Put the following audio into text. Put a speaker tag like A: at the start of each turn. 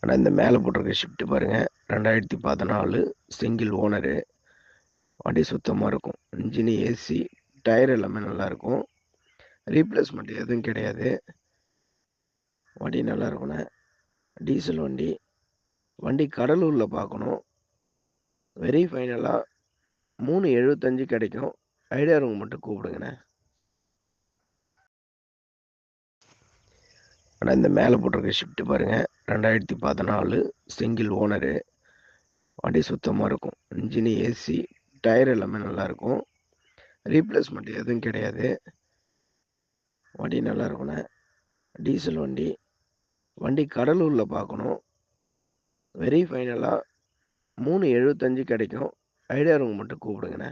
A: ஆனால் இந்த மேலே போட்டிருக்க ஷிஃப்ட் பாருங்கள் ரெண்டாயிரத்தி பதினாலு சிங்கிள் ஓனரு வண்டி சுத்தமாக இருக்கும். இன்ஜினு ஏசி டயர் எல்லாமே நல்லாயிருக்கும் ரீப்ளேஸ்மெண்ட் எதுவும் கிடையாது. வண்டி நல்லா இருக்குண்ணே டீசல் வண்டி. வண்டி கடலூரில் பார்க்கணும். வெரி ஃபைனலாக மூணு எழுபத்தஞ்சு கிடைக்கும். ஐடியா ரூம் மட்டும் கூப்பிடுங்கண்ணே. ஆனால் இந்த மேலே போட்டிருக்க ஷிஃப்ட் பாருங்கள் ரெண்டாயிரத்தி பதினாலு சிங்கிள் ஓனரு வண்டி சுத்தமாக இருக்கும். இன்ஜினு ஏசி டயர் எல்லாமே நல்லாயிருக்கும் ரீப்ளேஸ்மெண்ட் எதுவும் கிடையாது. வண்டி நல்லா இருக்குண்ணே டீசல் வண்டி. வண்டி கடலூரில் பார்க்கணும் வெரி ஃபைனலாக மூணு எழுபத்தஞ்சு கிடைக்கும். ஐடியா ரூம் மட்டும் கூப்பிடுங்கண்ணே.